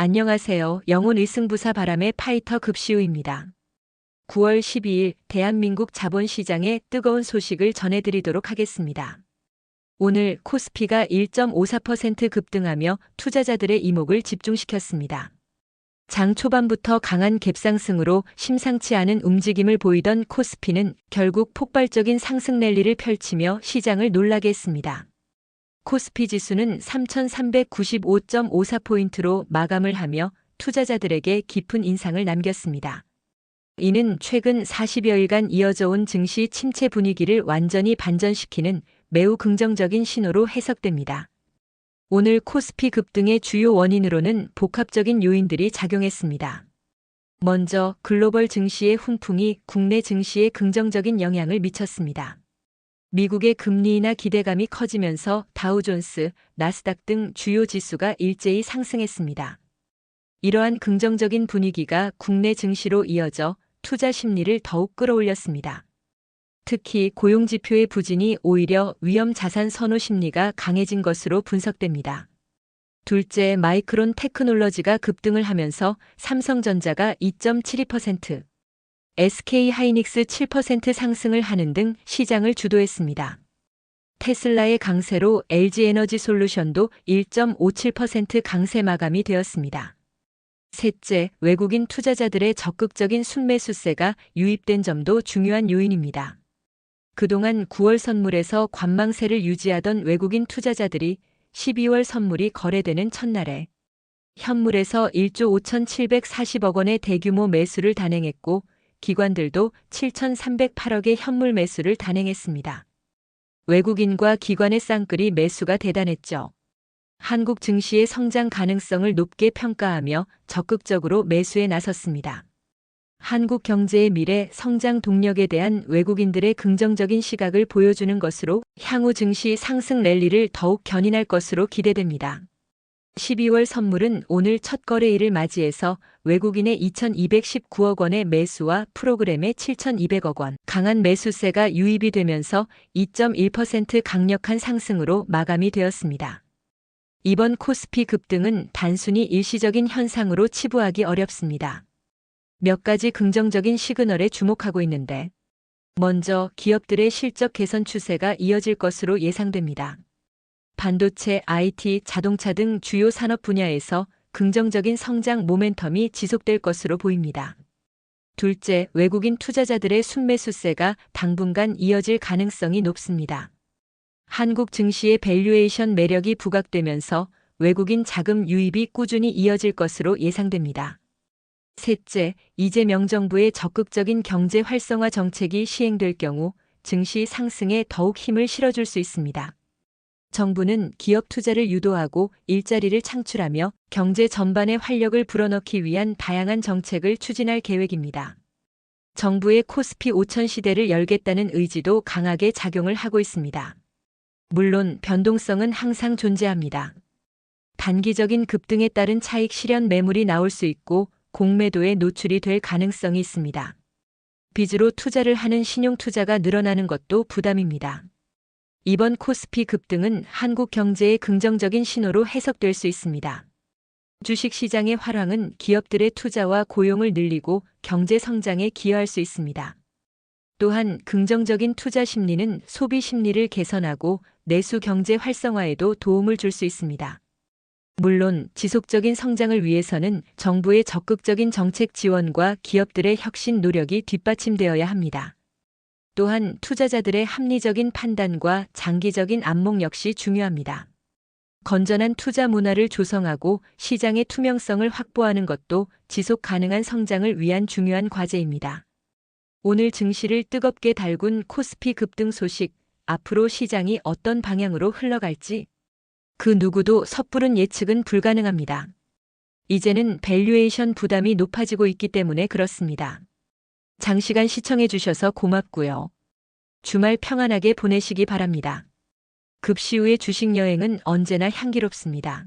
안녕하세요. 영혼 의승부사 바람의 파이터 급시우입니다. 9월 12일 대한민국 자본시장의 뜨거운 소식을 전해드리도록 하겠습니다. 오늘 코스피가 1.54% 급등하며 투자자들의 이목을 집중시켰습니다. 장 초반부터 강한 갭상승으로 심상치 않은 움직임을 보이던 코스피는 결국 폭발적인 상승 랠리를 펼치며 시장을 놀라게 했습니다. 코스피 지수는 3,395.54포인트로 마감을 하며 투자자들에게 깊은 인상을 남겼습니다. 이는 최근 40여일간 이어져 온 증시 침체 분위기를 완전히 반전시키는 매우 긍정적인 신호로 해석됩니다. 오늘 코스피 급등의 주요 원인으로는 복합적인 요인들이 작용했습니다. 먼저 글로벌 증시의 훈풍이 국내 증시에 긍정적인 영향을 미쳤습니다. 미국의 금리 인하 기대감이 커지면서 다우존스, 나스닥 등 주요 지수가 일제히 상승했습니다. 이러한 긍정적인 분위기가 국내 증시로 이어져 투자 심리를 더욱 끌어올렸습니다. 특히 고용지표의 부진이 오히려 위험 자산 선호 심리가 강해진 것으로 분석됩니다. 둘째, 마이크론 테크놀러지가 급등을 하면서 삼성전자가 2.72%, SK 하이닉스 7% 상승을 하는 등 시장을 주도했습니다. 테슬라의 강세로 LG 에너지 솔루션도 1.57% 강세 마감이 되었습니다. 셋째, 외국인 투자자들의 적극적인 순매수세가 유입된 점도 중요한 요인입니다. 그동안 9월 선물에서 관망세를 유지하던 외국인 투자자들이 12월 선물이 거래되는 첫날에 현물에서 1조 5,740억 원의 대규모 매수를 단행했고 기관들도 7,308억의 현물 매수를 단행했습니다. 외국인과 기관의 쌍끌이 매수가 대단했죠. 한국 증시의 성장 가능성을 높게 평가하며 적극적으로 매수에 나섰습니다. 한국 경제의 미래 성장 동력에 대한 외국인들의 긍정적인 시각을 보여주는 것으로 향후 증시 상승 랠리를 더욱 견인할 것으로 기대됩니다. 12월 선물은 오늘 첫 거래일을 맞이해서 외국인의 2,219억 원의 매수와 프로그램의 7,200억 원 강한 매수세가 유입이 되면서 2.1% 강력한 상승으로 마감이 되었습니다. 이번 코스피 급등은 단순히 일시적인 현상으로 치부하기 어렵습니다. 몇 가지 긍정적인 시그널에 주목하고 있는데 먼저 기업들의 실적 개선 추세가 이어질 것으로 예상됩니다. 반도체, IT, 자동차 등 주요 산업 분야에서 긍정적인 성장 모멘텀이 지속될 것으로 보입니다. 둘째, 외국인 투자자들의 순매수세가 당분간 이어질 가능성이 높습니다. 한국 증시의 밸류에이션 매력이 부각되면서 외국인 자금 유입이 꾸준히 이어질 것으로 예상됩니다. 셋째, 이재명 정부의 적극적인 경제 활성화 정책이 시행될 경우 증시 상승에 더욱 힘을 실어줄 수 있습니다. 정부는 기업 투자를 유도하고 일자리를 창출하며 경제 전반에 활력을 불어넣기 위한 다양한 정책을 추진할 계획입니다. 정부의 코스피 5천 시대를 열겠다는 의지도 강하게 작용을 하고 있습니다. 물론 변동성은 항상 존재합니다. 단기적인 급등에 따른 차익 실현 매물이 나올 수 있고 공매도에 노출이 될 가능성이 있습니다. 빚으로 투자를 하는 신용 투자가 늘어나는 것도 부담입니다. 이번 코스피 급등은 한국 경제의 긍정적인 신호로 해석될 수 있습니다. 주식시장의 활황은 기업들의 투자와 고용을 늘리고 경제 성장에 기여할 수 있습니다. 또한 긍정적인 투자 심리는 소비 심리를 개선하고 내수 경제 활성화에도 도움을 줄 수 있습니다. 물론 지속적인 성장을 위해서는 정부의 적극적인 정책 지원과 기업들의 혁신 노력이 뒷받침되어야 합니다. 또한 투자자들의 합리적인 판단과 장기적인 안목 역시 중요합니다. 건전한 투자 문화를 조성하고 시장의 투명성을 확보하는 것도 지속 가능한 성장을 위한 중요한 과제입니다. 오늘 증시를 뜨겁게 달군 코스피 급등 소식, 앞으로 시장이 어떤 방향으로 흘러갈지 그 누구도 섣부른 예측은 불가능합니다. 이제는 밸류에이션 부담이 높아지고 있기 때문에 그렇습니다. 장시간 시청해주셔서 고맙고요. 주말 평안하게 보내시기 바랍니다. 급시 후의 주식 여행은 언제나 향기롭습니다.